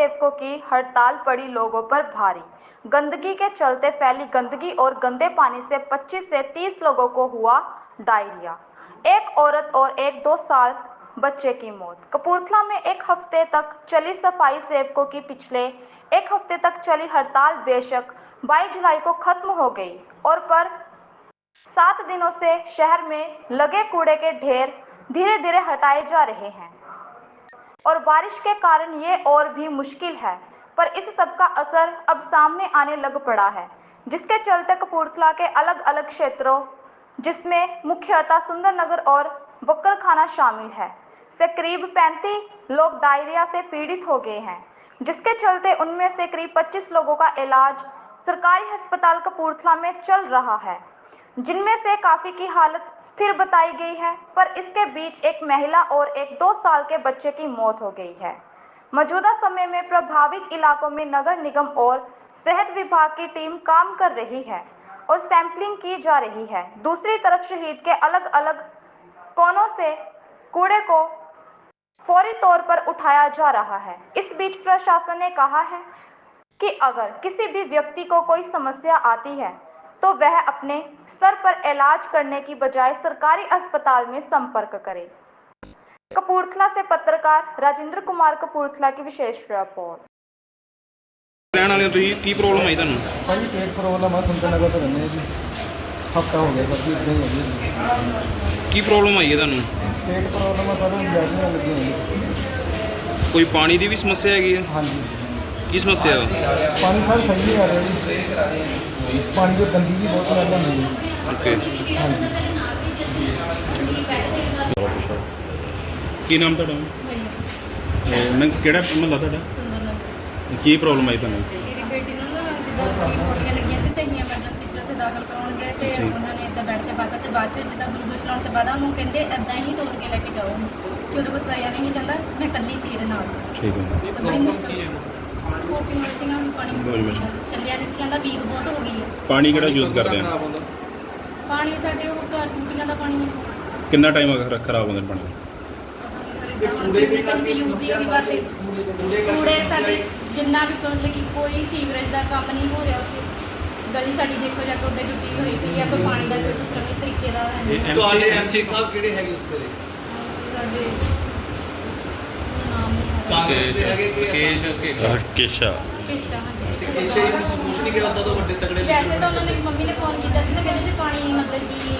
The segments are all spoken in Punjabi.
सेवकों की हड़ताल पड़ी लोगों पर भारी। गंदगी के चलते फैली गंदगी और गंदे पानी से 25 से 30 लोगों को हुआ डायरिया। एक औरत और एक दो साल बच्चे की मौत। कपूरथला में एक हफ़्ते तक चली सफ़ाई सेवकों की पिछले एक हफ़्ते तक चली हड़ताल बेशक 22 जुलाई को खत्म हो गई और पर सात दिनों से शहर में लगे कूड़े के ढेर धीरे धीरे हटाए जा रहे हैं। और बारिश के कारण ये और भी मुश्किल है, पर इस सब का असर अब सामने आने लग पड़ा है, जिसके चलते कपूरथला के अलग अलग क्षेत्रों, जिसमें मुख्यतः सुंदरनगर और बकरखाना शामिल है, से करीब 35 लोग डायरिया से पीड़ित हो गए हैं, जिसके चलते उनमें से करीब 25 लोगों का इलाज सरकारी अस्पताल कपूरथला में चल रहा है। जिनमें से काफ़ी की हालत स्थिर बताई गई है, पर इसके बीच एक महिला और एक दो साल के बच्चे की मौत हो गई है। मौजूदा समय में प्रभावित इलाकों में नगर निगम और सेहत विभाग की टीम काम कर रही है और सैंपलिंग की जा रही है। दूसरी तरफ़ शहीद के अलग अलग कोनों से कूड़े को फौरी तौर पर उठाया जा रहा है। इस बीच प्रशासन ने कहा है कि अगर किसी भी व्यक्ति को कोई समस्या आती है तो वह अपने स्तर पर इलाज करने की बजाय सरकारी अस्पताल में संपर्क करे कपूरथला से पत्रकार राजेंद्र कुमार कपूरथला की विशेष रिपोर्ट ਰਹਿਣ ਵਾਲੇ ਹੋ ਤੁਸੀਂ ਕੀ ਪ੍ਰੋਬਲਮ ਆਈ ਤੁਹਾਨੂੰ ਭਾਜੀ ਪੇਟ ਪ੍ਰੋਬਲਮ ਆ ਸੁੰਦਰ ਨਗਰ ਤੋਂ ਰਹਿੰਦੇ ਆ ਜੀ ਹਫਤਾ ਹੋ ਗਿਆ ਸਰ ਜੀ ਇਦਾਂ ਹੀ ਹੈ ਜੀ ਕੀ ਪ੍ਰੋਬਲਮ ਆਈ ਹੈ ਤੁਹਾਨੂੰ ਪੇਟ ਪ੍ਰੋਬਲਮ ਆ ਸਰ ਇੰਜੈਕਸ਼ਨ ਲੱਗੀ ਹੋਈ ਹੈ ਕੋਈ ਪਾਣੀ ਦੀ ਵੀ ਸਮੱਸਿਆ ਹੈਗੀ ਹੈ ਹਾਂਜੀ ਕੀ ਸਮੱਸਿਆ ਵਾ ਪਾਣੀ ਸਰ ਸਹੀ ਨਹੀਂ ਆ ਰਿਹਾ ਜੀ ਪਾਣੀ ਦੀ ਗੰਦੀ ਵੀ ਬਹੁਤ ਸਮੈਲ ਆਉਂਦੀ ਹੈ। ਓਕੇ। ਹਾਂਜੀ। ਕੀ ਨਾਮ ਤੁਹਾਡਾ? ਮੈਂ ਕਿਹੜਾ ਮਹੱਲਾ ਤੁਹਾਡਾ? ਸੁੰਦਰ ਨਗਰ ਕੀ ਪ੍ਰੋਬਲਮ ਆਈ ਤੁਹਾਨੂੰ? ਮੇਰੀ ਬੇਟੀ ਨੂੰ ਨਾ ਜਿੱਦਾਂ ਕੀ ਪੋਟੀਆਂ ਲੱਗੀਆਂ ਸੀ ਤੇ ਅਸੀਂ ਐਮਰਜੈਂਸੀ 'ਚ ਉੱਥੇ ਦਾਖਲ ਕਰਾਉਣ ਗਏ ਤੇ ਜੀ। ਉਹਨਾਂ ਨੇ ਇੱਦਾਂ ਬੈੱਡ ਤੇ ਪਾਤਾ ਤੇ ਬਾਅਦ 'ਚ ਜਿੱਦਾਂ ਗਲੂਕੋਜ਼ ਲਾਉਣ ਤੋਂ ਬਾਅਦ ਉਹਨੂੰ ਕਹਿੰਦੇ ਇੱਦਾਂ ਹੀ ਤੋੜ ਕੇ ਲੈ ਕੇ ਜਾਓ। ਕਿ ਉਹਦੇ ਕੋਲ ਤੁਰਿਆ ਨਹੀਂ ਜਾਂਦਾ ਮੈਂ ਇਕੱਲੀ ਸੀ ਇਹਦੇ ਨਾਲ। ਠੀਕ ਹੈ। ਤੇ ਬੜੀ ਮੁਸ਼ਕਲ ਪਾਣੀ ਬੜੀ ਮੁਸ਼ਕਲ। ਚੱਲਿਆ ਨਹੀਂ ਸੀ ਕਹਿੰਦਾ ਵੀਕ ਬਹੁਤ ਹੋ ਗਈ ਹੈ ਪਾਣੀ ਕਿਹੜਾ ਯੂਜ਼ ਕਰਦੇ ਆ? ਪਾਣੀ ਸਾਡੇ ਉਹ ਘਰ ਟੂਟੀਆਂ ਦਾ ਪਾਣੀ? ਹੈ ਕਿੰਨਾ ਟਾਈਮ ਅਗਰ ਖਰਾਬ ਹੁੰਦਾ ਪਾਣੀ? ਕੂੜੇ ਦੇ ਕੰਦੇ ਯੂਜ਼ ਹੀ ਨਹੀਂ ਕਰਦੇ ਕੂੜੇ ਸਾਡੇ ਜਿੰਨਾ ਵੀ ਮਤਲਬ ਕਿ ਕੋਈ ਸੀਵਰੇਜ ਦਾ ਕੰਮ ਨਹੀਂ ਹੋ ਰਿਹਾ ਉੱਥੇ। ਗਲੀ ਸਾਡੀ ਦੇਖੋ ਜਾ ਕੇ ਟੁੱਟੀ ਹੋਈ ਪਈ ਆ ਕੋਈ ਪਾਣੀ ਦਾ ਕੋਈ ਸਿਸਟਮ ਨਹੀਂ ਤਰੀਕੇ ਦਾ ਹੈ ਨਹੀਂ। ਤੁਹਾਡੇ ਐਮਸੀ ਸਾਹਿਬ ਕਿਹੜੇ ਹੈਗੇ ਉੱਥੇ ਦੇ? ਸਾਡੇ ਨਾਮ ਨਹੀਂ ਆ ਕਾਂਗਰਸ ਦੇ ਹੈਗੇ ਕਿ ਕੇਸ਼ਾ ਕੇਸ਼ਾ ਹਾਂਜੀ ਕਿਸੇ ਨੂੰ ਕੁਛ ਨਹੀਂ ਕਿਹਾ ਤਾਂ ਵੱਡੇ ਤਗੜੇ ਵੈਸੇ ਤਾਂ ਉਹਨਾਂ ਨੇ ਮੰਮੀ ਨੇ ਫੋਨ ਕੀਤਾ ਸੀ ਤਾਂ ਕਹਿੰਦੇ ਸੀ ਪਾਣੀ ਮਤਲਬ ਕਿ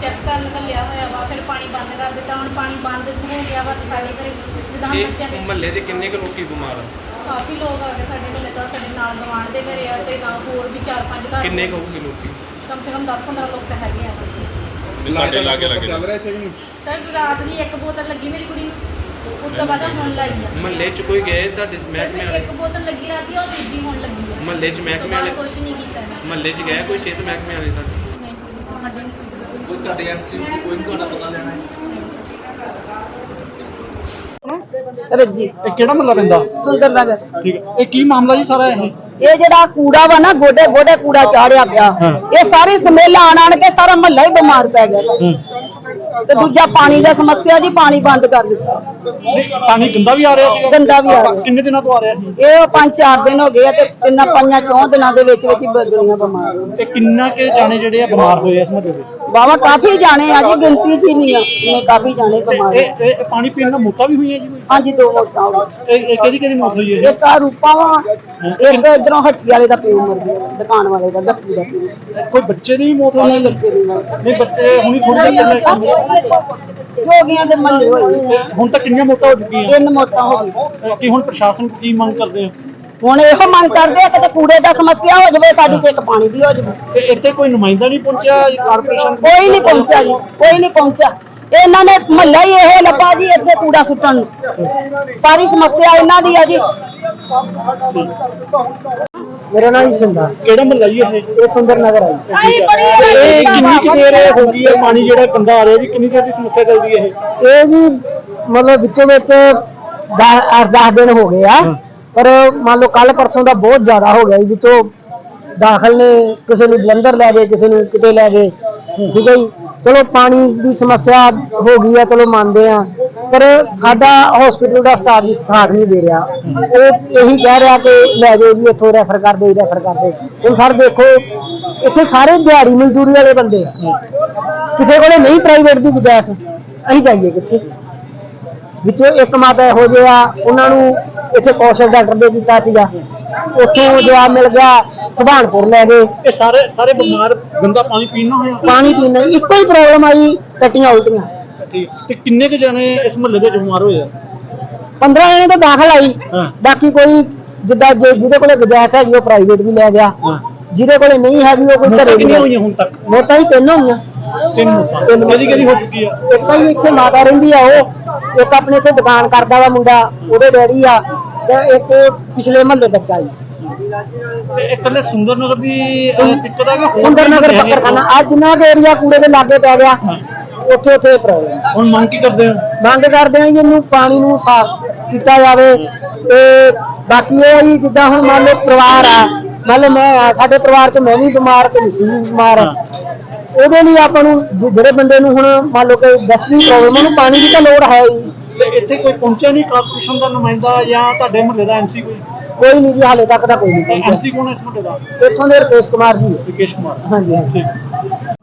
ਚੈੱਕ ਕਰਨ ਕੱਲਿਆ ਹੋਇਆ ਵਾ ਫਿਰ ਪਾਣੀ ਬੰਦ ਕਰ ਦਿੱਤਾ। ਹੁਣ ਪਾਣੀ ਬੰਦ ਹੋ ਗਿਆ ਵਾ ਤੇ ਸਾਡੇ ਘਰੇ ਜਿੱਦਾਂ ਬੱਚਿਆਂ ਦੇ ਮਹੱਲੇ ਦੇ ਕਿੰਨੇ ਕੁ ਲੋਕੀ ਬਿਮਾਰ ਆ? ਕਾਫੀ ਲੋਕ ਆ ਗਏ ਸਾਡੇ ਕੋਲੇ ਤਾਂ ਸਾਡੇ ਨਾਲ ਗਵਾਂਢ ਦੇ ਘਰੇ ਆ ਤੇ ਨਾਲ ਹੋਰ ਵੀ 4-5 ਘਰ ਕਿੰਨੇ ਕੁ ਹੋਊਗੇ ਲੋਕੀ? ਕਮ ਸੇ ਕਮ 10-15 ਲੋਕ ਤਾਂ ਹੈਗੇ ਆ। ਲਾਗੇ ਲਾਗੇ ਲਾਗੇ ਸਰ ਰਾਤ ਦੀ ਇੱਕ ਬੋਤਲ ਲੱਗੀ ਮੇਰੀ ਕੁੜੀ ਨੂੰ। ਉਸ ਤੋਂ ਬਾਅਦ ਹੁਣ ਲਾਈ ਆ। ਮਹੱਲੇ 'ਚ ਕੋਈ ਗਏ ਤੁਹਾਡੇ ਸਿਰਫ ਮਹਿਕਮੇ ਵਾਲੇ? ਇੱਕ ਬੋਤਲ ਲੱਗੀ ਰਾਤੀ ਆ ਉਹ ਦੂਜੀ ਹੁਣ ਲੱਗੀ ਆ। ਮਹੱਲੇ 'ਚ ਮਹਿਕਮੇ ਵਾਲੇ? ਕੁਝ ਨਹੀਂ ਕੀਤਾ ਨੇ। ਮਹੱਲੇ 'ਚ ਗਏ ਕੋਈ ਸਿਹਤ ਮਹਿਕਮੇ ਵਾਲੇ ਤੁਹਾਡੇ? ਨਹੀਂ ਕੋਈ ਸਾਡੇ ਨਹੀਂ ਕੋਈ ਕੋਈ ਤੁਹਾਡੇ ਐਮਸੀ ਕੋਈ ਨਹੀਂ ਤੁਹਾਡਾ ਪਤਾ ਲੈਣਾ ਹੈ? ਨਹੀਂ ਰੱਜੀ ਇਹ ਕਿਹੜਾ ਮਹੱਲਾ ਪੈਂਦਾ? ਸੁੰਦਰ ਨਗਰ। ਠੀਕ ਹੈ। ਇਹ ਕੀ ਮਾਮਲਾ ਜੀ ਸਾਰਾ ਇਹ? ਇਹ ਜਿਹੜਾ ਕੂੜਾ ਵਾ ਨਾ ਗੋਡੇ ਗੋਡੇ ਕੂੜਾ ਚਾੜਿਆ ਪਿਆ। ਇਹ ਸਾਰੀ ਸਮੇਲ ਆਣ ਆਣ ਕੇ ਸਾਰਾ ਮਹੱਲਾ ਹੀ ਬਿਮਾਰ ਪੈ ਗਿਆ। ਤੇ ਦੂਜਾ ਪਾਣੀ ਦਾ ਸਮੱਸਿਆ ਜੀ ਪਾਣੀ ਬੰਦ ਕਰ ਦਿੱਤਾ। ਪਾਣੀ ਗੰਦਾ ਵੀ ਆ ਰਿਹਾ ਸੀਗਾ? ਗੰਦਾ ਵੀ ਆ ਰਿਹਾ। ਕਿੰਨੇ ਦਿਨਾਂ ਤੋਂ ਆ ਰਿਹਾ ਸੀ? ਇਹ ਪੰਜ ਚਾਰ ਦਿਨ ਹੋ ਗਏ ਆ ਤੇ ਤਿੰਨਾਂ ਪੰਜਾਂ ਚੌਂ ਦਿਨਾਂ ਦੇ ਵਿੱਚ ਵਿੱਚ ਹੀ ਬਦਲੀਆਂ ਬਿਮਾਰ ਇਹ ਕਿੰਨਾ ਕੇ ਜਾਣੇ ਜਿਹੜੇ ਆ ਬਿਮਾਰ ਹੋਏ ਆ ਇਸ ਮਹੱਲੇ ਦੇ ਵਾਵਾ ਕਾਫੀ ਜਾਣੇ ਆ ਜੀ ਗਿਣਤੀ ਚ ਹੀ ਨਹੀਂ ਆ। ਨੇ ਕਾਫੀ ਜਾਣੇ ਬਿਮਾਰ ਆ। ਇਹ ਇਹ ਪਾਣੀ ਪੀਣ ਨਾਲ ਮੌਤਾਂ ਵੀ ਹੋਈਆਂ ਜੀ? ਕੋਈ? ਹਾਂਜੀ ਦੋ ਮੌਤਾਂ ਹੋ ਗਈਆਂ। ਇਹ ਇਹ ਕਿਹਦੀ ਕਿਹਦੀ ਮੌਤ ਹੋਈ ਹੈ ਇੱਕ ਆ ਰੂਪਾ ਵਾ ਇੱਕ ਇਧਰੋਂ ਹੱਟੀ ਵਾਲੇ ਦਾ ਪਿਓ ਮਰ ਗਿਆ ਦੁਕਾਨ ਵਾਲੇ ਦਾ ਗੱਟੂ ਦਾ ਪਿਓ। ਕੋਈ ਬੱਚੇ ਦੀ ਵੀ ਮੌਤ ਹੋਈ ਨਹੀਂ ਬੱਚੇ ਦੀ ਮੌਤ। ਨਹੀਂ ਬੱਚੇ ਹੁਣੀ ਥੋੜੀ ਦੇਰ ਪਹਿਲਾਂ ਜੋਗੀਆਂ ਦੇ ਮਹੱਲੇ ਹੋਈ ਹੁਣ ਤੱਕ ਕਿੰਨੀਆਂ ਮੌਤਾਂ ਹੋ ਚੁੱਕੀਆਂ? ਤਿੰਨ ਮੌਤਾਂ ਹੋ ਗਈਆਂ। ਕੀ ਹੁਣ ਪ੍ਰਸ਼ਾਸਨ ਕੀ ਮੰਗ ਕਰਦੇ ਹੋ? ਹੁਣ ਇਹੋ ਮੰਗ ਕਰਦੇ ਆ ਕਿ ਕੂੜੇ ਦਾ ਸਮੱਸਿਆ ਹੋ ਜਾਵੇ ਸਾਡੀ ਤੇ ਇੱਕ ਪਾਣੀ ਦੀ ਹੋ ਜਾਵੇ। ਤੇ ਇੱਥੇ ਕੋਈ ਨੁਮਾਇੰਦਾ ਨਹੀਂ ਪਹੁੰਚਿਆ ਕਾਰਪੋਰੇਸ਼ਨ ਕੋਈ ਨਹੀਂ ਪਹੁੰਚਿਆ ਜੀ ਕੋਈ ਨਹੀਂ ਪਹੁੰਚਿਆ। ਇਹਨਾਂ ਨੇ ਮਹੱਲਾ ਹੀ ਇਹੋ ਲੱਭਾ ਜੀ ਇੱਥੇ ਕੂੜਾ ਸੁੱਟਣ ਨੂੰ। ਸਾਰੀ ਸਮੱਸਿਆ ਇਹਨਾਂ ਦੀ ਆ ਜੀ। ਮੇਰਾ ਨਾਮ ਸਿੰਦਾ ਕਿਹੜਾ ਮਹੱਲਾ ਜੀ ਇਹ? ਇਹ ਸੁੰਦਰ ਨਗਰ ਹੈ ਇਹ ਕਿੰਨੀ ਕੁ ਦੇਰ ਹੋ ਗਈ ਹੈ ਪਾਣੀ ਜਿਹੜਾ ਗੰਦਾ ਆ ਰਿਹਾ ਜੀ? ਕਿੰਨੀ ਦੇਰ ਦੀ ਸਮੱਸਿਆ ਚੱਲਦੀ ਹੈ ਇਹ? ਇਹ ਜੀ ਮਤਲਬ ਵਿੱਚੋਂ ਵਿੱਚ 10 ਦਿਨ ਹੋ ਗਏ ਆ। ਪਰ ਮੰਨ ਲਓ ਕੱਲ ਪਰਸੋਂ ਦਾ ਬਹੁਤ ਜ਼ਿਆਦਾ ਹੋ ਗਿਆ ਜੀ। ਵਿੱਚੋਂ ਦਾਖਲ ਨੇ ਕਿਸੇ ਨੂੰ ਜਲੰਧਰ ਲੈ ਗਏ ਕਿਸੇ ਨੂੰ ਕਿਤੇ ਲੈ ਗਏ। ਠੀਕ ਹੈ ਜੀ। ਚਲੋ, ਪਾਣੀ ਦੀ ਸਮੱਸਿਆ ਹੋ ਗਈ ਹੈ ਚਲੋ ਮੰਨਦੇ ਆ। ਪਰ ਸਾਡਾ ਹਸਪੀਟਲ ਦਾ ਸਟਾਫ ਵੀ ਸਾਥ ਨਹੀਂ ਦੇ ਰਿਹਾ। ਉਹ ਇਹੀ ਕਹਿ ਰਿਹਾ ਕਿ ਲੈ ਜਾਓ ਜੀ, ਇੱਥੋਂ ਰੈਫਰ ਕਰ ਦਿਓ ਰੈਫਰ ਕਰ ਦਿਓ। ਹੁਣ ਸਰ ਦੇਖੋ, ਇੱਥੇ ਸਾਰੇ ਦਿਹਾੜੀ ਮਜ਼ਦੂਰੀ ਵਾਲੇ ਬੰਦੇ ਆ। ਕਿਸੇ ਕੋਲੇ ਨਹੀਂ ਪ੍ਰਾਈਵੇਟ ਦੀ ਗੁੰਜਾਇਸ਼ ਅਸੀਂ ਜਾਈਏ ਕਿੱਥੇ? ਵਿੱਚੋਂ ਇੱਕ ਮਾਤਾ ਇਹੋ ਜਿਹਾ ਉਹਨਾਂ ਨੂੰ ਇੱਥੇ ਕੌਸ਼ਲ ਡਾਕਟਰ ਦੇ ਦਿੱਤਾ ਸੀਗਾ। ਉੱਥੋਂ ਜਵਾਬ ਮਿਲ ਗਿਆ ਸੁਭਾਨਪੁਰ ਲੈ ਗਏ। ਇਹ ਸਾਰੇ ਸਾਰੇ ਬਿਮਾਰ ਗੰਦਾ ਪਾਣੀ ਪੀਣਾ ਹੋਇਆ? ਪਾਣੀ ਪੀਣ ਇੱਕੋ ਹੀ ਪ੍ਰੋਬਲਮ ਆਈ ਟੱਟੀਆਂ ਉਲਟੀਆਂ। ਠੀਕ। ਤੇ ਕਿੰਨੇ ਕੁ ਜਣੇ ਇਸ ਮੁਹੱਲੇ ਦੇ ਬਿਮਾਰ ਹੋਏ ਆ? 15 ਜਣੇ ਤਾਂ ਦਾਖਲ ਆਈ। ਹਾਂ। ਬਾਕੀ ਕੋਈ ਜਿੱਦਾਂ ਜੇ ਜਿਹਦੇ ਕੋਲੇ ਗੁੰਜਾਇਸ਼ ਹੈਗੀ ਉਹ ਪ੍ਰਾਈਵੇਟ ਵੀ ਲੈ ਗਿਆ। ਹਾਂ। ਜਿਹਦੇ ਕੋਲੇ ਨਹੀਂ ਹੈਗੀ ਉਹ ਕੋਈ ਘਰੇ ਵੀ ਕਿੰਨੀਆਂ ਲੈ ਹੋਈਆਂ ਹੁਣ ਤੱਕ? ਮੌਤਾਂ ਹੀ ਤਿੰਨ ਹੋਈਆਂ। ਤਿੰਨ ਮੌਤਾਂ। ਤਿੰਨ ਕਦੀ ਕਦੀ ਹੋ ਚੁੱਕੀ ਆ? ਇੱਕ ਹੀ ਇੱਥੇ ਮਾਤਾ ਰਹਿੰਦੀ ਆ ਉਹ। ਇੱਕ ਆਪਣੇ ਇੱਥੇ ਦੁਕਾਨ ਕਰਦਾ ਵਾ ਮੁੰਡਾ ਉਹਦੇ ਡੈਡੀ ਆ। ਤੇ ਇੱਕ ਪਿਛਲੇ ਮਹੱਲੇ ਬੱਚਾ ਜੀ ਤੇ ਇਹ ਇਕੱਲੇ ਸੁੰਦਰ ਨਗਰ ਦੀ ਅਹ, ਦਿੱਕਤ ਆ ਕਿ ਹੋਰ ਸੁੰਦਰ ਵੀ ਨਗਰ ਹੈਗੇ ਪੱਕਰਖਾਨਾ। ਆ ਜਿੰਨਾ ਕੁ ਏਰੀਆ ਕੂੜੇ ਦੇ ਲਾਗੇ ਪੈ ਗਿਆ ਉੱਥੇ ਉੱਥੇ ਪ੍ਰੋਬਲਮ ਹੁਣ ਮੰਗ ਕੀ ਕਰਦੇ ਹੋ? ਮੰਗ ਕਰਦੇ ਹਾਂ ਜੀ ਇਹਨੂੰ ਪਾਣੀ ਨੂੰ ਸਾਫ਼ ਕੀਤਾ ਜਾਵੇ। ਤੇ ਬਾਕੀ ਇਹ ਹੈ ਜੀ ਜਿੱਦਾਂ ਹੁਣ ਮੰਨ ਲਓ ਪਰਿਵਾਰ ਆ ਮੰਨ ਲਓ ਮੈਂ ਆ, ਸਾਡੇ ਪਰਿਵਾਰ 'ਚ ਮੈਂ ਵੀ ਬਿਮਾਰ ਤੇ ਮਿਸੀ ਵੀ ਬਿਮਾਰ। ਆ ਉਹਦੇ ਲਈ ਆਪਾਂ ਨੂੰ ਜਿ- ਜਿਹੜੇ ਬੰਦੇ ਨੂੰ ਹੁਣ ਮੰਨ ਲਓ ਕਿ ਦਸਤੀ ਪ੍ਰੋਬਲਮ ਉਹਨੂੰ ਪਾਣੀ ਦੀ ਤਾਂ ਲੋੜ ਹੈ ਹੀ। ਤੇ ਇੱਥੇ ਕੋਈ ਪਹੁੰਚਿਆ ਨਹੀਂ ਕਾਰਪੋਰੇਸ਼ਨ ਦਾ ਨੁਮਾਇੰਦਾ ਜਾਂ ਤੁਹਾਡੇ ਮੁਹੱਲੇ ਦਾ ਐਮਸੀ ਕੋਈ? ਕੋਈ ਨਹੀਂ ਜੀ ਹਾਲੇ ਤੱਕ ਤਾਂ ਕੋਈ ਨਹੀਂ ਪਹੁੰਚਿਆ। ਐਮਸੀ ਕੌਣ ਹੈ ਇਸ ਮੁਹੱਲੇ ਦਾ? ਇੱਥੋਂ ਦੇ ਰਕੇਸ਼ ਕੁਮਾਰ ਜੀ। ਹੈ। ਵਿਕੇਸ਼ ਕੁਮਾਰ। ਹਾਂਜੀ ਹਾਂਜੀ।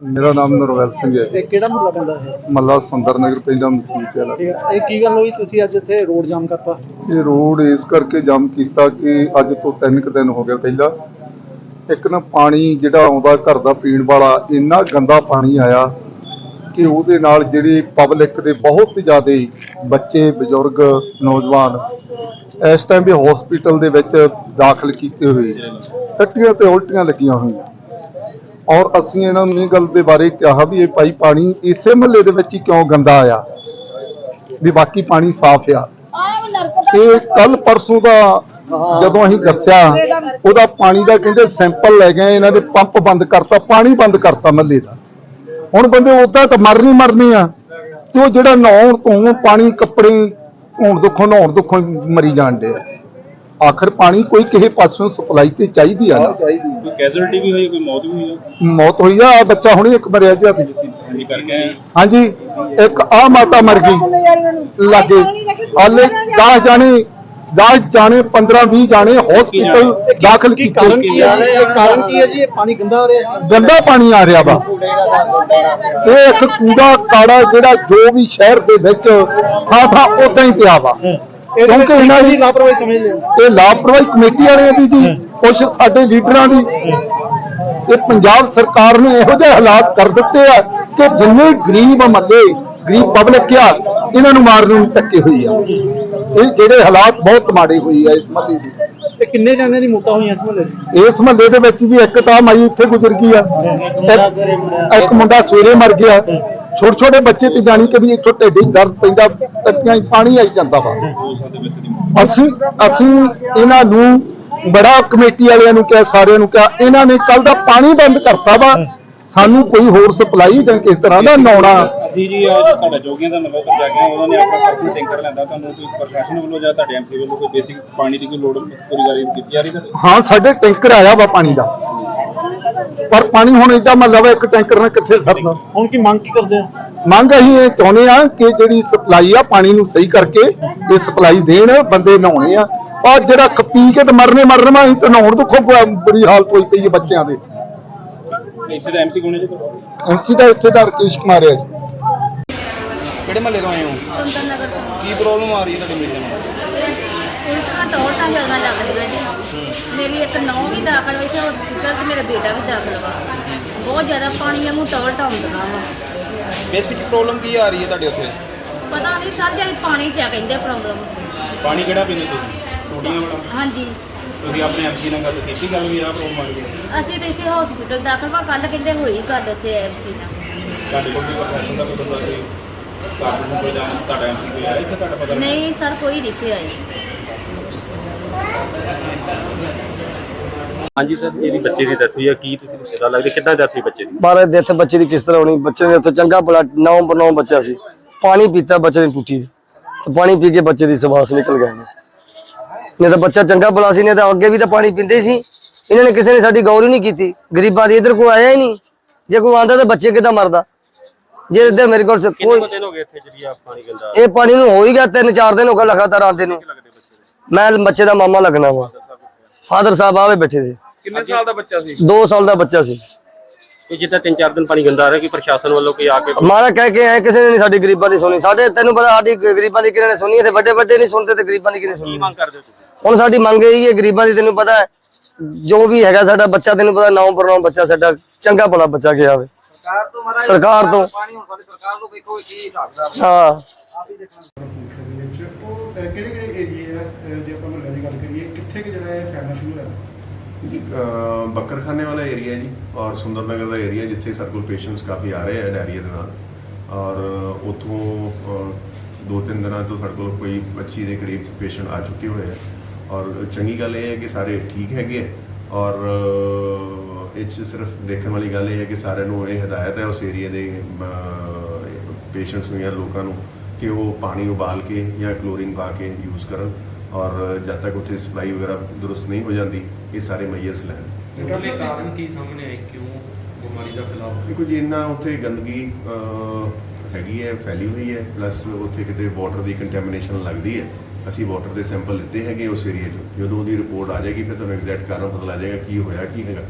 ਮੇਰਾ ਨਾਮ ਨਰਵੈਲ ਸਿੰਘ ਹੈ। ਤੇ ਕਿਹੜਾ ਮੁਹੱਲਾ ਪੈਂਦਾ ਹੈ ਮੱਲਾ ਸੁੰਦਰ ਨਗਰ ਪਿੰਡਾਂ ਮਸੀਤ ਵਾਲਾ ਠੀਕ ਹੈ। ਇਹ ਕੀ ਗੱਲ ਹੋਈ? ਤੁਸੀਂ ਅੱਜ ਇੱਥੇ ਰੋਡ ਜਾਮ ਕਰਤਾ। ਇਹ ਰੋਡ ਇਸ ਕਰਕੇ ਜਾਮ ਕੀਤਾ ਕਿ ਅੱਜ ਤੋਂ ਤਿੰਨ ਕੁ ਦਿਨ ਹੋ ਗਏ ਪਹਿਲਾਂ। ਇੱਕ ਨਾ ਪਾਣੀ ਜਿਹੜਾ ਆਉਂਦਾ ਘਰ ਦਾ ਪੀਣ ਵਾਲਾ ਇੰਨਾ ਗੰਦਾ ਪਾਣੀ ਆਇਆ ਕਿ ਉਹਦੇ ਨਾਲ ਜਿਹੜੀ ਪਬਲਿਕ ਦੇ ਬਹੁਤ ਜ਼ਿਆਦਾ ਬੱਚੇ ਬਜ਼ੁਰਗ ਨੌਜਵਾਨ ਇਸ ਟਾਈਮ ਵੀ ਹਸਪੀਟਲ ਦੇ ਵਿੱਚ ਦਾਖਲ ਕੀਤੇ ਹੋਏ ਟੱਟੀਆਂ ਤੇ ਉਲਟੀਆਂ ਲੱਗੀਆਂ ਹੋਈਆਂ। ਔਰ ਅਸੀਂ ਇਹਨਾਂ ਨੂੰ ਇਹ ਗੱਲ ਦੇ ਬਾਰੇ ਕਿਹਾ ਵੀ ਇਹ ਭਾਈ ਪਾਣੀ ਇਸੇ ਮਹੱਲੇ ਦੇ ਵਿੱਚ ਹੀ ਕਿਉਂ ਗੰਦਾ ਆਇਆ? ਵੀ ਬਾਕੀ ਪਾਣੀ ਸਾਫ਼ ਆ। ਇਹ ਕੱਲ ਪਰਸੋਂ ਦਾ ਜਦੋਂ ਅਸੀਂ ਦੱਸਿਆ, ਉਹਦਾ ਪਾਣੀ ਦਾ ਕਹਿੰਦੇ ਸੈਂਪਲ ਲੈ ਗਏ ਇਹਨਾਂ ਦੇ ਪੰਪ ਬੰਦ ਕਰਤਾ, ਪਾਣੀ ਬੰਦ ਕਰਤਾ ਮਹੱਲੇ ਦਾ। ਹੁਣ ਬੰਦੇ ਉਦਾਂ ਤਾਂ ਮਰਨੀ ਮਰਨੀ ਆ। ਤੇ ਉਹ ਜਿਹੜਾ ਨਹਾਉਣ ਧੋਣ ਪਾਣੀ, ਕੱਪੜੇ ਧੋਣ ਦੁੱਖੋਂ ਨਹਾਉਣ ਦੁੱਖੋਂ ਮਰੀ ਜਾਣ ਦੇ ਆਖਰ ਪਾਣੀ ਕੋਈ ਕਿਸੇ ਪਾਸੋਂ ਸਪਲਾਈ ਤੇ ਚਾਹੀਦੀ ਆ ਨਾ। ਕੋਈ ਕੈਜੂਅਲਟੀ ਵੀ ਹੋਈ ਕੋਈ ਮੌਤ ਵੀ ਹੋਈ ਆ? ਮੌਤ ਹੋਈ ਆ ਆਹ ਬੱਚਾ ਹੁਣੇ ਇੱਕ ਮਰਿਆ ਜੀ ਹਾਂਜੀ ਕਰਕੇ ਆਏ ਆ। ਹਾਂਜੀ ਇੱਕ ਆ ਮਾਤਾ ਮਰ ਗਈ। ਲਾਗੇ। ਹਾਲੇ 10 ਜਾਣੇ 10 ਜਾਣੇ 15 20 ਜਾਣੇ ਹਸਪੀਟਲ ਦਾਖਲ ਕੀ ਕੀਤੇ। ਕਾਰਨ ਕੀ ਹੈ ਇਹ ਕਾਰਨ ਕੀ ਹੈ ਜੀ? ਇਹ ਪਾਣੀ ਗੰਦਾ ਆ ਰਿਹਾ ਹੈ? ਗੰਦਾ ਪਾਣੀ ਆ ਰਿਹਾ ਵਾ। ਇਹ ਇੱਕ ਕੂੜਾ ਕਾੜਾ ਜਿਹੜਾ ਜੋ ਵੀ ਸ਼ਹਿਰ ਦੇ ਵਿੱਚ ਥਾਂ ਥਾਂ ਉਦਾਂ ਹੀ ਪਿਆ ਵਾ। ਇਹ ਕਿਉਂਕਿ ਇਹਨਾਂ ਦੀ ਲਾਪਰਵਾਹੀ ਸਮਝਦੇ ਹੋ? ਇਹ ਲਾਪਰਵਾਹੀ ਕਮੇਟੀ ਵਾਲਿਆਂ ਦੀ ਜੀ ਕੁਝ ਸਾਡੇ ਲੀਡਰਾਂ ਦੀ। ਇਹ ਪੰਜਾਬ ਸਰਕਾਰ ਨੇ ਇਹੋ ਜਿਹੇ ਹਾਲਾਤ ਕਰ ਦਿੱਤੇ ਆ ਕਿ ਜਿੰਨੇ ਗਰੀਬ ਮੱਲੇ ਗਰੀਬ ਪਬਲਿਕ ਆ ਇਹਨਾਂ ਨੂੰ ਮਾਰਨ ਨੂੰ ਧੱਕੇ ਹੋਈ ਆ। ਇਹ ਜਿਹੜੇ ਹਾਲਾਤ ਬਹੁਤ ਮਾੜੇ ਹੋਈ ਆ ਇਸ ਮੱਲੇ ਦੀ। ਤੇ ਕਿੰਨੇ ਜਾਣੇ ਦੀ ਮੌਤਾਂ ਹੋਈਆਂ ਇਸ ਮੁਹੱਲੇ ਇਸ ਮਹੱਲੇ ਦੇ ਵਿੱਚ ਜੀ ਇੱਕ ਤਾਂ ਮਾਈ ਇੱਥੇ ਗੁਜ਼ਰ ਗਈ ਆ। ਇੱਕ- ਇੱਕ ਮੁੰਡਾ ਸਵੇਰੇ ਮਰ ਗਿਆ। ਛੋਟੇ ਛੋਟੇ ਬੱਚੇ ਤੇ ਜਾਣੀ ਕਿ ਵੀ ਇੱਥੋਂ ਢਿੱਡੀ ਦਰਦ ਪੈਂਦਾ ਟੱਟੀਆਂ 'ਚ ਪਾਣੀ ਆਈ ਜਾਂਦਾ ਵਾ। ਅਸੀਂ ਅਸੀਂ ਇਹਨਾਂ ਨੂੰ ਬੜਾ ਕਮੇਟੀ ਵਾਲਿਆਂ ਨੂੰ ਕਿਹਾ ਸਾਰਿਆਂ ਨੂੰ ਕਿਹਾ ਇਹਨਾਂ ਨੇ ਕੱਲ ਦਾ ਪਾਣੀ ਬੰਦ ਕਰਤਾ ਵਾ। ਸਾਨੂੰ ਕੋਈ ਹੋਰ ਸਪਲਾਈ ਜਾਂ ਕਿਸ ਤਰ੍ਹਾਂ ਦਾ ਨਹਾਉਣਾ? ਅਸੀਂ ਜੀ ਅੱਜ ਤੁਹਾਡਾ ਜੋਗੀਆਂ ਦਾ ਨਵਾਂ ਜਾ ਕੇ ਆਏ, ਉਹਨਾਂ ਨੇ ਆਪਣਾ ਪਰਸਨਲ ਟੈਂਕਰ ਲੈਂਦਾ ਤੁਹਾਨੂੰ ਕੋਈ ਪ੍ਰਸ਼ਾਸਨ ਵੱਲੋਂ ਜਾਂ ਤੁਹਾਡੇ ਐਮਸੀ ਵੱਲੋਂ ਕੋਈ ਬੇਸਿਕ ਪਾਣੀ ਦੀ ਕੋਈ ਲੋੜ ਪੂਰੀ ਕਰੀ ਕੀਤੀ ਜਾ ਰਹੀ ਹੈ ਹਾਂ ਸਾਡੇ ਟੈਂਕਰ ਆਇਆ ਵਾ ਪਾਣੀ ਦਾ। ਪਰ ਪਾਣੀ ਹੁਣ ਏਡਾ ਮਤਲਬ ਇੱਕ ਟੈਂਕਰ ਨਾਲ ਕਿੱਥੇ ਸਰਨਾ? ਹੁਣ ਕੀ ਮੰਗ ਕੀ ਕਰਦੇ ਆ? ਮੰਗ ਅਸੀਂ ਇਹ ਚਾਹੁੰਦੇ ਆ ਕਿ ਜਿਹੜੀ ਸਪਲਾਈ ਆ ਪਾਣੀ ਨੂੰ ਸਹੀ ਕਰਕੇ ਇਹ ਸਪਲਾਈ ਦੇਣ ਬੰਦੇ ਨਹਾਉਣੇ ਆ। ਔਰ ਜਿਹੜਾ ਪੀ ਕੇ ਤੇ ਮਰਨੇ ਮਰਨਾ ਅਸੀਂ ਤੇ ਨਹਾਉਣ ਤੋਂ ਬੁਰੀ ਹਾਲਤ ਹੋਈ ਪਈ ਹੈ ਬੱਚਿਆਂ ਦੇ। ਇੱਥੇ ਦਾ ਐਮਸੀ ਕੋਣੇ ਜੀ? ਐਮਸੀ ਦਾ ਇੱਥੇ ਦਾ ਰਕੇਸ਼ ਕੁਮਾਰ ਹੈ ਜੀ। ਕਿਹੜੇ ਮਹੱਲੇ ਤੋਂ ਆਏ ਹੋ? ਸੁੰਦਰ ਨਗਰ ਤੋਂ। ਕੀ ਪ੍ਰੋਬਲਮ ਆ ਰਹੀ ਹੈ ਤੁਹਾਡੇ ਮਰੀਜ਼ਾਂ ਨੂੰ ਉਲਟੀਆਂ ਟੋਲਟਾਂ ਜ਼ਿਆਦਾ ਲੱਗਦੀਆਂ ਜੀ। ਮੇਰੀ ਇੱਕ ਨੌਂ ਵੀ ਦਾਖਲ ਹੋਈ ਤੇ ਹਸਪੀਟਲ ਤੇ ਮੇਰਾ ਬੇਟਾ ਵੀ ਦਾਖਲ ਵਾ ਬਹੁਤ ਜ਼ਿਆਦਾ ਪਾਣੀ ਵਾਂਗੂ ਟੋਲਟਾਂ ਹੁੰਦੀਆਂ ਵਾ। ਬੇਸਿਕ ਪ੍ਰੋਬਲਮ ਕੀ ਆ ਰਹੀ ਹੈ ਤੁਹਾਡੇ ਉੱਥੇ? ਪਤਾ ਨਹੀਂ ਸਰ ਜੀ ਪਾਣੀ ਚ ਆ ਕਹਿੰਦੇ ਪ੍ਰੋਬਲਮ ਪਾਣੀ ਕਿਹੜਾ ਪੀਂਦੇ ਤੁਸੀਂ? ਟੂਟੀਆਂ ਵਾਲਾ? ਹਾਂਜੀ। ਤੁਸੀਂ ਆਪਣੇ ਐਮਸੀ ਨਾਲ ਗੱਲ ਕੀਤੀ ਗੱਲ ਵੀ ਆਹ ਪ੍ਰੋਬਲਮ ਆ ਹੈ ਅਸੀਂ ਤੇ ਇੱਥੇ ਹਸਪੀਟਲ ਦਾਖਲ ਵਾ ਕੱਲ ਕਹਿੰਦੇ ਹੋਈ ਗੱਲ ਉੱਥੇ ਐਮਸੀ ਨਾਲ। ਤੁਹਾਡੇ ਕੋਲ ਵੀ ਪ੍ਰਸ਼ਾਸਨ ਦਾ ਕੋਈ ਬੰਦਾ ਕੋਈ ਕਾਰਪੋਰੇਸ਼ਨ ਕੋਈ ਜਾਂ ਤੁਹਾਡਾ ਐਮਸੀ ਕੋਈ ਆਇਆ ਇੱਥੇ ਤੁਹਾਡਾ ਪਤਾ ਨਹੀਂ ਸਰ ਕੋਈ ਨਹੀਂ ਇੱਥੇ ਆਈ ਹਾਂਜੀ ਸਰ ਇਹਦੀ ਬੱਚੇ ਦੀ ਹੋਈ ਹੈ ਕੀ ਤੁਸੀਂ ਰਿਸ਼ਤੇਦਾਰ ਲੱਗਦੇ ਕਿੱਦਾਂ ਹੋਈ ਬੱਚੇ ਦੀ? ਬਾਰੇ ਦੇ ਇੱਥੇ ਬੱਚੇ ਦੀ ਕਿਸ ਤਰ੍ਹਾਂ ਹੋਣੀ ਬੱਚੇ ਨੇ ਉੱਥੇ ਚੰਗਾ ਬੜਾ ਨੌ ਨੌ ਬੱਚਾ ਸੀ। ਪਾਣੀ ਪੀਤਾ ਬੱਚੇ ਨੇ ਟੂਟੀ ਤੇ ਪਾਣੀ ਪੀ ਕੇ ਬੱਚੇ ਦੀ ਸਵਾਸ ਨਿਕਲ ਗਈ। ਨਹੀਂ ਤਾਂ ਬੱਚਾ ਚੰਗਾ ਬਲਾ ਸੀ ਨਹੀਂ ਤਾਂ ਅੱਗੇ ਵੀ ਤਾਂ ਪਾਣੀ ਪੀਂਦੇ ਸੀ। ਇਹਨਾਂ ਨੇ ਕਿਸੇ ਨੇ ਸਾਡੀ ਗੌਰ ਹੀ ਨਹੀਂ ਕੀਤੀ। ਗਰੀਬਾਂ ਦੀ ਇਧਰ ਕੋਈ ਆਇਆ ਹੀ ਨਹੀਂ। ਜੇ ਕੋਈ ਆਂਦਾ ਤਾਂ ਬੱਚੇ ਕਿੱਦਾਂ ਮਰਦਾ? ਜੇ ਇੱਧਰ ਮੇਰੇ ਕੋਲ ਕੋਈ ਕੁ ਦਿਨ ਹੋ ਗਏ ਇੱਥੇ ਜਿਹੜੀ ਆ ਪਾਣੀ ਗੰਦਾ? ਇਹ ਪਾਣੀ ਨੂੰ ਹੋ ਹੀ ਗਿਆ ਤਿੰਨ ਚਾਰ ਦਿਨ ਹੋ ਗਏ ਲਗਾਤਾਰ ਆਉਂਦੇ ਨੂੰ। ਮੈਂ ਬੱਚੇ ਦਾ ਮਾਮਾ ਲੱਗਣਾ ਵਾ। ਫਾਦਰ ਸਾਹਿਬ ਆਵੇ ਬੈਠੇ ਸੀ। ਕਿੰਨੇ ਸਾਲ ਦਾ ਬੱਚਾ ਸੀ? 2 ਸਾਲ ਦਾ ਬੱਚਾ ਸੀ। ਇਹ ਜਿੱਦਾਂ ਤਿੰਨ ਚਾਰ ਦਿਨ ਪਾਣੀ ਗੰਦਾ ਰਿਹਾ ਕਿ ਪ੍ਰਸ਼ਾਸਨ ਵੱਲੋਂ ਕੋਈ ਆ ਕੇ ਮਾਰਾ ਕਹਿ ਕੇ ਆਏ ਕਿਸੇ ਨੇ ਨਹੀਂ ਸਾਡੀ ਗਰੀਬਾਂ ਦੀ ਸੁਣੀ। ਸਾਡੇ ਤੈਨੂੰ ਪਤਾ ਸਾਡੀ ਗਰੀਬਾਂ ਦੀ ਕਿਹਨੇ ਸੁਣੀ ਤੇ ਵੱਡੇ ਵੱਡੇ ਨਹੀਂ ਸੁਣਦੇ ਤੇ ਗਰੀਬਾਂ ਦੀ ਕਿਹਨੇ ਕੀ ਸੁਣੀ ਮੰਗ ਕਰਦੇ ਹੋ ਤੁਸੀਂ? ਹੁਣ ਸਾਡੀ ਮੰਗ ਇਹੀ ਹੈ ਗਰੀਬਾਂ ਦੀ ਤੈਨੂੰ ਪਤਾ ਹੈ ਜੋ ਵੀ ਹੈਗਾ ਸਾਡਾ ਬੱਚਾ ਤੈਨੂੰ ਪਤਾ ਨੌ ਪਰਨੌ ਬੱਚਾ ਸਾਡਾ ਚੰਗਾ ਭਲਾ ਬੱਚਾ ਗਿਆ ਹੋਵੇ। ਸਰਕਾਰ ਤੋਂ ਸਰਕਾਰ ਤੋਂ। ਪਾਣੀ ਹੁਣ ਸਾਡੀ ਸਰਕਾਰ ਨੂੰ ਵੇਖੋ ਕੀ ਹਿਸਾਬ ਦਾ ਹਾਂ। ਆਪ ਹੀ ਦੇਖਣਾ। ਉਹ ਕਿਹੜੇ ਕਿਹੜੇ ਏਰੀਏ ਆ ਅਹ ਜੇ ਆਪਾਂ ਮੁਹੱਲੇ ਦੀ ਗੱਲ ਕਰੀਏ ਕਿੱਥੇ ਕਿ ਜਿਹੜਾ ਇਹ ਫੈਲਣਾ ਸ਼ੁਰੂ ਅਹ ਬੱਕਰਖਾਨੇ ਵਾਲਾ ਏਰੀਆ ਜੀ ਔਰ ਸੁੰਦਰਨਗਰ ਦਾ ਏਰੀਆ ਜਿੱਥੇ ਸਾਡੇ ਕੋਲ ਪੇਸ਼ੈਂਟਸ ਕਾਫੀ ਆ ਰਹੇ ਆ ਡਾਇਰੀਆ ਦੇ ਨਾਲ। ਔਰ ਉਥੋਂ ਦੋ ਤਿੰਨ ਦਿਨਾਂ ਤੋਂ ਸਾਡੇ ਕੋਲ ਕੋਈ 25 ਦੇ ਕਰੀਬ ਪੇਸ਼ੈਂਟ ਆ ਚੁੱਕੇ ਹੋਏ ਆ। ਔਰ ਚੰਗੀ ਗੱਲ ਇਹ ਹੈ ਕਿ ਸਾਰੇ ਠੀਕ ਹੈਗੇ ਔਰ ਇਹ 'ਚ ਸਿਰਫ ਦੇਖਣ ਵਾਲੀ ਗੱਲ ਇਹ ਹੈ ਕਿ ਸਾਰਿਆਂ ਨੂੰ ਇਹ ਹਦਾਇਤ ਹੈ ਉਸ ਏਰੀਆ ਦੇ ਪੇਸ਼ੈਂਟਸ ਨੂੰ ਜਾਂ ਲੋਕਾਂ ਨੂੰ ਕਿ ਉਹ ਪਾਣੀ ਉਬਾਲ ਕੇ ਜਾਂ ਕਲੋਰੀਨ ਪਾ ਕੇ ਯੂਜ਼ ਕਰਨ ਔਰ ਜਦ ਤੱਕ ਉੱਥੇ ਸਪਲਾਈ ਵਗੈਰਾ ਦਰੁਸਤ ਨਹੀਂ ਹੋ ਜਾਂਦੀ ਇਹ ਸਾਰੇ ਮਈਅਰਸ ਲੈਣ। ਮੁੱਢਲੇ ਕਾਰਨ ਕੀ ਸਾਹਮਣੇ ਆਏ? ਕਿਉਂ ਬਿਮਾਰੀ ਦਾ ਫੈਲਾਅ ਦੇਖੋ ਜੀ ਇੰਨਾ ਉੱਥੇ ਗੰਦਗੀ ਹੈਗੀ ਹੈ ਫੈਲੀ ਹੋਈ ਹੈ ਪਲੱਸ ਉੱਥੇ ਕਿਤੇ ਵਾਟਰ ਦੀ ਕੰਟੈਮੀਨੇਸ਼ਨ ਲੱਗਦੀ ਹੈ। ਅਸੀਂ ਵਾਟਰ ਦੇ ਸੈਂਪਲ ਲਿੱਤੇ ਹੈਗੇ ਉਸ ਏਰੀਆ 'ਚੋਂ। ਜਦੋਂ ਉਹਦੀ ਰਿਪੋਰਟ ਆ ਜਾਏਗੀ ਫਿਰ ਸਾਨੂੰ ਐਗਜ਼ੈਕਟ ਕਾਰਨ ਪਤਾ ਲੱਗ ਜਾਏਗਾ ਕੀ ਹੋਇਆ ਕੀ ਹੈਗਾ।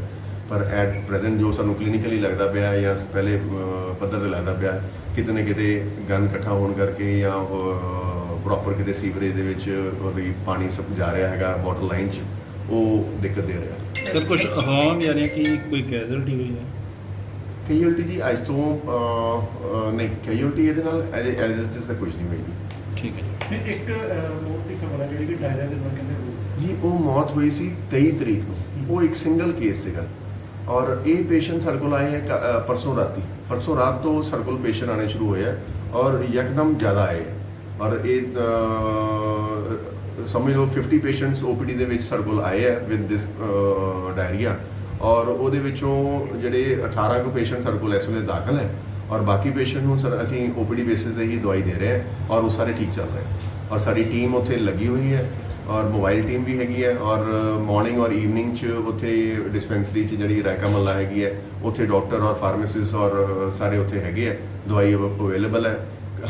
ਪਰ ਐਟ ਪ੍ਰੈਜ਼ੈਂਟ ਜੋ ਸਾਨੂੰ ਕਲੀਨਿਕਲੀ ਲੱਗਦਾ ਪਿਆ ਜਾਂ ਪਹਿਲੇ ਪੱਧਰ ਤੇ ਲੱਗਦਾ ਪਿਆ ਕਿਤੇ ਨਾ ਕਿਤੇ ਗੰਦ ਇਕੱਠਾ ਹੋਣ ਕਰਕੇ ਜਾਂ ਪ੍ਰੋਪਰ ਕਿਤੇ ਸੀਵਰੇਜ ਦੇ ਵਿੱਚ ਉਹਦੀ ਪਾਣੀ ਸਭ ਜਾ ਰਿਹਾ ਹੈਗਾ ਵਾਟਰ ਲਾਈਨ 'ਚ ਉਹ ਦਿੱਕਤ ਦੇ ਰਿਹਾ। ਸਰ ਕੁਝ ਹਾਂ ਯਾਨੀ ਕਿ ਕੋਈ ਕੈਜ਼ੁਅਲਟੀ ਹੋਈ ਹੈ? ਕੈਜੂਅਲਟੀ ਜੀ ਅੱਜ ਤੋਂ ਨਹੀਂ ਕੈਜੂਅਲਟੀ ਇਹਦੇ ਨਾਲ ਐਜ਼ ਇਟ ਇਜ਼ ਤਾਂ ਕੁਝ ਨਹੀਂ ਹੋਈ ਠੀਕ ਹੈ ਜੀ। ਨਹੀਂ ਇੱਕ ਅਹ, ਮੌਤ ਦੀ ਖਬਰ ਹੈ ਜਿਹੜੀ ਕਿ ਡਾਇਰੀਆ ਦੇ ਨਾਲ ਕਹਿੰਦੇ ਹੋਈ। ਜੀ ਉਹ ਮੌਤ ਹੋਈ ਸੀ 23 ਤਰੀਕ ਨੂੰ। ਉਹ ਇੱਕ ਸਿੰਗਲ ਕੇਸ ਸੀਗਾ। ਔਰ ਇਹ ਪੇਸ਼ੈਂਟ ਸਾਡੇ ਕੋਲ ਆਏ ਹੈ ਕ- ਅ, ਪਰਸੋਂ ਰਾਤੀ। ਪਰਸੋਂ ਰਾਤ ਤੋਂ ਸਾਡੇ ਕੋਲ ਪੇਸ਼ੈਂਟ ਆਣੇ ਸ਼ੁਰੂ ਹੋਏ ਆ ਔਰ ਯਕਦਮ ਜ਼ਿਆਦਾ ਆਏ ਹੈ। ਔਰ ਇਹ ਅ, ਸਮਝ ਲਓ 50 ਪੇਸ਼ੈਂਟਸ ਓਪੀਡੀ ਦੇ ਵਿੱਚ ਸਾਡੇ ਕੋਲ ਆਏ ਆ ਵਿਦ ਦਿਸ ਡਾਇਰੀਆ। ਔਰ ਉਹਦੇ ਵਿੱਚੋਂ ਜਿਹੜੇ 18 ਕੁ ਪੇਸ਼ੈਂਟ ਸਾਡੇ ਕੋਲ ਇਸ ਵੇਲੇ ਦਾਖਲ ਹੈ। ਔਰ ਬਾਕੀ ਪੇਸ਼ੈਂਟ ਨੂੰ ਸਰ ਅਸੀਂ ਓਪੀਡੀ ਬੇਸਿਸ ਤੇ ਹੀ ਦਵਾਈ ਦੇ ਰਹੇ ਹਾਂ ਔਰ ਉਹ ਸਾਰੇ ਠੀਕ ਚੱਲ ਰਹੇ ਔਰ ਸਾਡੀ ਟੀਮ ਉੱਥੇ ਲੱਗੀ ਹੋਈ ਹੈ ਔਰ ਮੋਬਾਈਲ ਟੀਮ ਵੀ ਹੈਗੀ ਹੈ ਔਰ ਮਾਰਨਿੰਗ ਔਰ ਈਵਨਿੰਗ ਚ ਉੱਥੇ ਡਿਸਪੈਂਸਰੀ ਚ ਜਿਹੜੀ ਰਾਇਕਾ ਮੱਲਾ ਹੈਗੀ ਹੈ, ਉੱਥੇ ਡਾਕਟਰ ਔਰ ਫਾਰਮਾਸਿਸਟ ਔਰ ਸਾਰੇ ਉੱਥੇ ਹੈਗੇ ਹੈ। ਦਵਾਈ ਅਵੇਲੇਬਲ ਹੈ।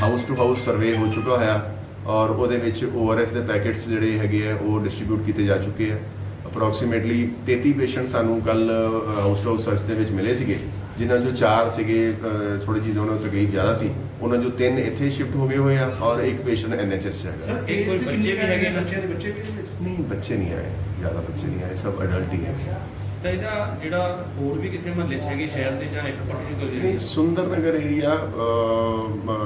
ਹਾਊਸ ਟੂ ਹਾਊਸ ਸਰਵੇ ਹੋ ਚੁੱਕਾ ਹੋਇਆ ਔਰ ਉਹਦੇ ਵਿੱਚ ORS ਦੇ ਪੈਕੇਟਸ ਜਿਹੜੇ ਹੈਗੇ ਆ ਉਹ ਡਿਸਟ੍ਰੀਬਿਊਟ ਕੀਤੇ ਜਾ ਚੁੱਕੇ ਆ ਅਪਰੋਕਸੀਮੇਟਲੀ 33 ਪੇਸ਼ੈਂਟ ਸਾਨੂੰ ਕੱਲ ਹਾਊਸ ਟੂ ਹਾਊਸ ਸਰਚ ਦੇ ਵਿੱਚ ਮਿਲੇ ਸੀਗੇ। ਜਿਨ੍ਹਾਂ ਚੋਂ ਚਾਰ ਸੀਗੇ ਥੋੜੀ ਜਿਹੀ ਉਹਨਾਂ ਨੂੰ ਤਕਲੀਫ ਜ਼ਿਆਦਾ ਸੀ ਉਹਨਾਂ ਚੋਂ ਤਿੰਨ ਇੱਥੇ ਸ਼ਿਫਟ ਹੋ ਗਏ ਹੋਏ ਆ ਔਰ ਇੱਕ ਪੇਸ਼ੈਂਟ ਐਨਐਚਐਸ ਚ ਹੈਗਾ ਸਰ ਇਹ ਕੋਈ ਬੱਚੇ ਵੀ ਹੈਗੇ ਨੇ? ਬੱਚਿਆਂ ਦੇ ਬੱਚੇ? ਨਹੀਂ ਬੱਚੇ ਨਹੀਂ ਆਏ ਜ਼ਿਆਦਾ ਬੱਚੇ ਨਹੀਂ ਆਏ ਸਭ ਅਡਲਟ ਹੀ ਹੈ ਤਾਂ ਇਹਦਾ ਜਿਹੜਾ ਹੋਰ ਵੀ ਕਿਸੇ ਮਹੱਲੇ 'ਚ ਹੈਗੀ ਸ਼ਹਿਰ ਦੇ ਜਾਂ ਇੱਕ ਪਾਰਟਿਕੂਲਰ ਨਹੀਂ ਏਰੀਆ ਸੁੰਦਰ ਨਗਰ ਏਰੀਆ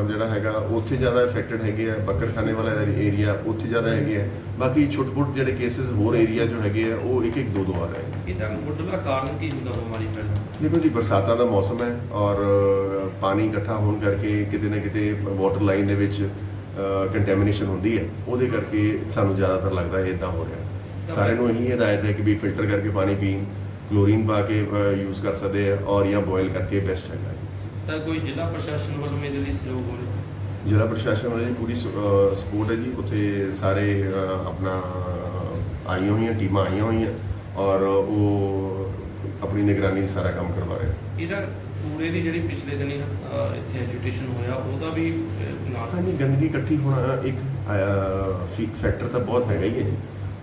ਜਿਹੜਾ ਹੈਗਾ ਉੱਥੇ ਜ਼ਿਆਦਾ ਇਫੈਕਟਡ ਹੈਗੇ ਆ ਬੱਕਰਖਾਨੇ ਵਾਲਾ ਏਰੀਆ ਉੱਥੇ ਜ਼ਿਆਦਾ ਹੈਗੇ ਆ। ਬਾਕੀ ਛੋਟ-ਛੋਟ ਜਿਹੜੇ ਕੇਸਿਸ ਹੋਰ ਏਰੀਆ ਜੋ ਹੈਗੇ ਆ ਉਹ ਇੱਕ ਇੱਕ ਦੋ ਦੋ ਆ ਰਹੇ ਆ। ਇਹਦਾ ਮੁੱਢਲਾ ਕਾਰਨ ਕੀ ਹੁੰਦਾ ਬਿਮਾਰੀ ਫੈਲਣ ਦੇਖੋ ਜੀ ਬਰਸਾਤਾਂ ਦਾ ਮੌਸਮ ਹੈ ਔਰ ਪਾਣੀ ਇਕੱਠਾ ਹੋਣ ਕਰਕੇ ਕਿਤੇ ਨਾ ਕਿਤੇ ਵਾਟਰ ਲਾਈਨ ਦੇ ਵਿੱਚ ਕੰਟੈਮੀਨੇਸ਼ਨ ਹੁੰਦੀ ਹੈ। ਉਹਦੇ ਕਰਕੇ ਸਾਨੂੰ ਜ਼ਿਆਦਾਤਰ ਲੱਗਦਾ ਇਦਾਂ ਹੋ ਰਿਹਾ। ਸਾਰਿਆਂ ਨੂੰ ਇਹੀ ਹਦਾਇਤ ਹੈ ਕਿ ਵੀ ਫਿਲਟਰ ਕਰਕੇ ਪਾਣੀ ਪੀਣ ਕਲੋਰੀਨ ਪਾ ਕੇ ਯੂਜ਼ ਕਰ ਸਕਦੇ ਆ ਔਰ ਜਾਂ ਬੋਇਲ ਕਰਕੇ ਬੈਸਟ ਹੈਗਾ ਤਾਂ ਕੋਈ ਜ਼ਿਲ੍ਹਾ ਪ੍ਰਸ਼ਾਸਨ ਵੱਲੋਂ ਇਹਦੇ ਲਈ ਸਹਿਯੋਗ ਹੋ ਰਿਹਾ ਜ਼ਿਲ੍ਹਾ ਪ੍ਰਸ਼ਾਸਨ ਵਾਲੀ ਪੂਰੀ ਸਪੋਰਟ ਹੈ ਜੀ। ਉੱਥੇ ਸਾਰੇ ਆਪਣਾ ਆਈਆਂ ਹੋਈਆਂ ਟੀਮਾਂ ਆਈਆਂ ਹੋਈਆਂ ਔਰ ਉਹ ਆਪਣੀ ਨਿਗਰਾਨੀ ਸਾਰਾ ਕੰਮ ਕਰਵਾ ਰਹੇ ਇਹਦਾ ਪੂਰੇ ਦੀ ਜਿਹੜੀ ਪਿਛਲੇ ਦਿਨੀ ਇੱਥੇ ਐਜੂਟੇਸ਼ਨ ਹੋਇਆ ਉਹਦਾ ਵੀ ਨਾਲ ਹਾਂਜੀ ਗੰਦਗੀ ਇਕੱਠੀ ਹੋਣਾ ਇੱਕ ਫੀਕ ਫੈਕਟਰ ਤਾਂ ਬਹੁਤ ਹੈਗਾ ਹੀ ਹੈ ਜੀ।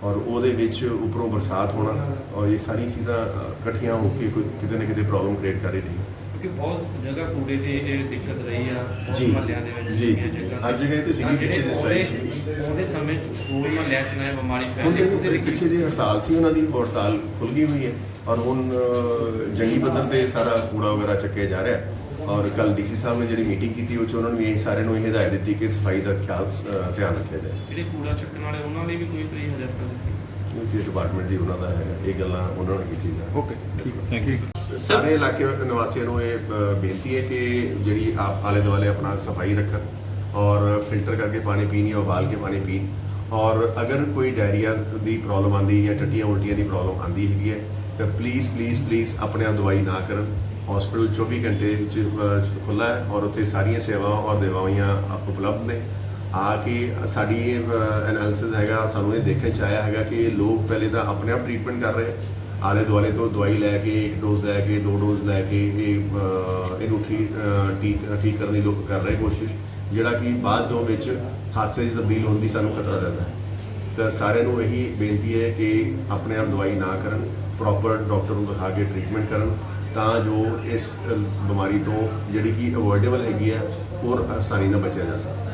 ਔਰ ਉਹਦੇ ਵਿੱਚ ਉੱਪਰੋਂ ਬਰਸਾਤ ਹੋਣਾ ਔਰ ਇਹ ਸਾਰੀ ਚੀਜ਼ਾਂ ਇਕੱਠੀਆਂ ਹੋ ਕੇ ਕੋਈ ਕਿਤੇ ਨਾ ਕਿਤੇ ਪ੍ਰੋਬਲਮ ਕ੍ਰੀਏਟ ਕਰ ਰਹੀ ਹੈ ਕਿਉਂਕਿ ਬਹੁਤ ਜਗ੍ਹਾ ਕੂੜੇ ਦੀ ਇਹ ਦਿੱਕਤ ਰਹੀ ਆ ਬਹੁਤ ਮਹੱਲਿਆਂ ਦੇ ਵਿੱਚ ਜੀ, ਹਰ ਜਗ੍ਹਾ ਤੇ ਸੀਗੀ, ਪਿੱਛੇ strike ਸੀਗੀ। ਉਹਦੇ ਸਮੇਂ ਚ ਹੋਰ ਮਹੱਲਿਆਂ ਚ ਨਾ ਬਿਮਾਰੀ ਫੈਲਦੀ ਉਹਦੇ ਪਿੱਛੇ ਦੀ ਹੜਤਾਲ ਸੀ ਉਹਨਾਂ ਦੀ ਹੜਤਾਲ ਖੁੱਲ ਗਈ ਹੋਈ ਹੈ। ਔਰ ਹੁਣ ਅ, ਜੰਗੀ ਪੱਧਰ ਤੇ ਸਾਰਾ ਕੂੜਾ ਵਗੈਰਾ ਚੱਕਿਆ ਜਾ ਰਿਹਾ। ਹੈ ਔਰ ਕੱਲ ਡੀਸੀ ਸਾਹਿਬ ਨੇ ਜਿਹੜੀ ਮੀਟਿੰਗ ਕੀਤੀ ਉਹ ਚ ਉਹਨਾਂ ਨੂੰ ਇਹ ਸਾਰਿਆਂ ਨੂੰ ਇਹ ਹਦਾਇਤ ਦਿੱਤੀ ਕਿ ਸਫ਼ਾਈ ਦਾ ਖਿਆਲ ਅ, ਧਿਆਨ ਰੱਖਿਆ ਜਾਏ। ਜਿਹੜੇ ਕੂੜਾ ਚੱਕਣ ਵਾਲੇ ਉਹਨਾਂ ਲਈ ਵੀ ਕੋਈ ਤਰੀ ਹਦਾਇਤਾਂ ਦਿੱਤੀ? ਇਹ ਡਿਪਾਰਟਮੈਂਟ ਜੀ ਉਹਨਾਂ ਦਾ ਹੈ ਇਹ ਗੱਲਾਂ ਉਹਨਾਂ ਨਾਲ ਕੀਤੀ ਜਾਏ ਓਕੇ ਠੀਕ ਥੈਂਕ ਯੂ ਸਾਰੇ ਇਲਾਕੇ ਨਿਵਾਸੀਆਂ ਨੂੰ ਇਹ ਅ, ਬੇਨਤੀ ਹੈ ਕਿ ਜਿਹੜੀ ਆਪ ਆਲੇ ਦੁਆਲੇ ਆਪਣਾ ਸਫ਼ਾਈ ਰੱਖਣ ਔਰ ਫਿਲਟਰ ਕਰਕੇ ਪਾਣੀ ਪੀਣ ਜਾਂ ਉਬਾਲ ਕੇ ਪਾਣੀ ਪੀਣ। ਔਰ ਅਗਰ ਕੋਈ ਡਾਇਰੀਆ ਦੀ ਪ੍ਰੋਬਲਮ ਆਂਦੀ ਜਾਂ ਟੱਟੀਆਂ ਉਲਟੀਆਂ ਦੀ ਪ੍ਰੋਬਲਮ ਆਂਦੀ ਹੈਗੀ ਹੈ ਤਾਂ ਪਲੀਜ਼ ਪਲੀਜ਼ ਪਲੀਜ਼ ਆਪਣੇ ਆਪ ਦਵਾਈ ਨਾ ਕਰਨ। ਹਸਪੀਟਲ 24 ਘੰਟੇ ਚ ਖੁੱਲਾ ਹੈ ਔਰ ਉੱਥੇ ਸਾਰੀਆਂ ਸੇਵਾਵਾਂ ਔਰ ਦਵਾਈਆਂ ਆਪ ਉਪਲਬਧ ਨੇ। ਆ ਕੇ ਸਾਡੀ ਇਹ ਐਨਾਲਿਸਿਸ ਹੈਗਾ, ਸਾਨੂੰ ਇਹ ਦੇਖਣ ਚ ਆਇਆ ਹੈਗਾ ਕਿ ਲੋਕ ਪਹਿਲੇ ਤਾਂ ਆਪਣੇ ਆਪ ਟ੍ਰੀਟਮੈਂਟ ਕਰ ਰਹੇ ਆਲੇ ਦੁਆਲੇ ਤੋਂ ਦਵਾਈ ਲੈ ਕੇ, ਇੱਕ ਡੋਜ਼ ਲੈ ਕੇ, ਦੋ ਡੋਜ਼ ਲੈ ਕੇ ਇਹ ਇਹਨੂੰ ਠੀਕ ਠੀਕ ਠੀਕ ਕਰਨ ਦੀ ਲੋਕ ਕਰ ਰਹੇ ਕੋਸ਼ਿਸ਼, ਜਿਹੜਾ ਕਿ ਬਾਅਦ ਦੋ ਵਿੱਚ ਹਾਦਸੇ 'ਚ ਤਬਦੀਲ ਹੋਣ ਦੀ ਸਾਨੂੰ ਖਤਰਾ ਰਹਿੰਦਾ ਹੈ। ਤਾਂ ਸਾਰਿਆਂ ਨੂੰ ਇਹੀ ਬੇਨਤੀ ਹੈ ਕਿ ਆਪਣੇ ਆਪ ਦਵਾਈ ਨਾ ਕਰਨ ਪ੍ਰੋਪਰ ਡਾਕਟਰ ਨੂੰ ਦਿਖਾ ਕੇ ਟ੍ਰੀਟਮੈਂਟ ਕਰਨ ਤਾਂ ਜੋ ਇਸ ਬਿਮਾਰੀ ਤੋਂ ਜਿਹੜੀ ਕਿ ਅਵੋਇਡੇਬਲ ਹੈਗੀ ਹੈ, ਹੋਰ ਆਸਾਨੀ ਨਾਲ ਬਚਿਆ ਜਾ ਸਕੇ।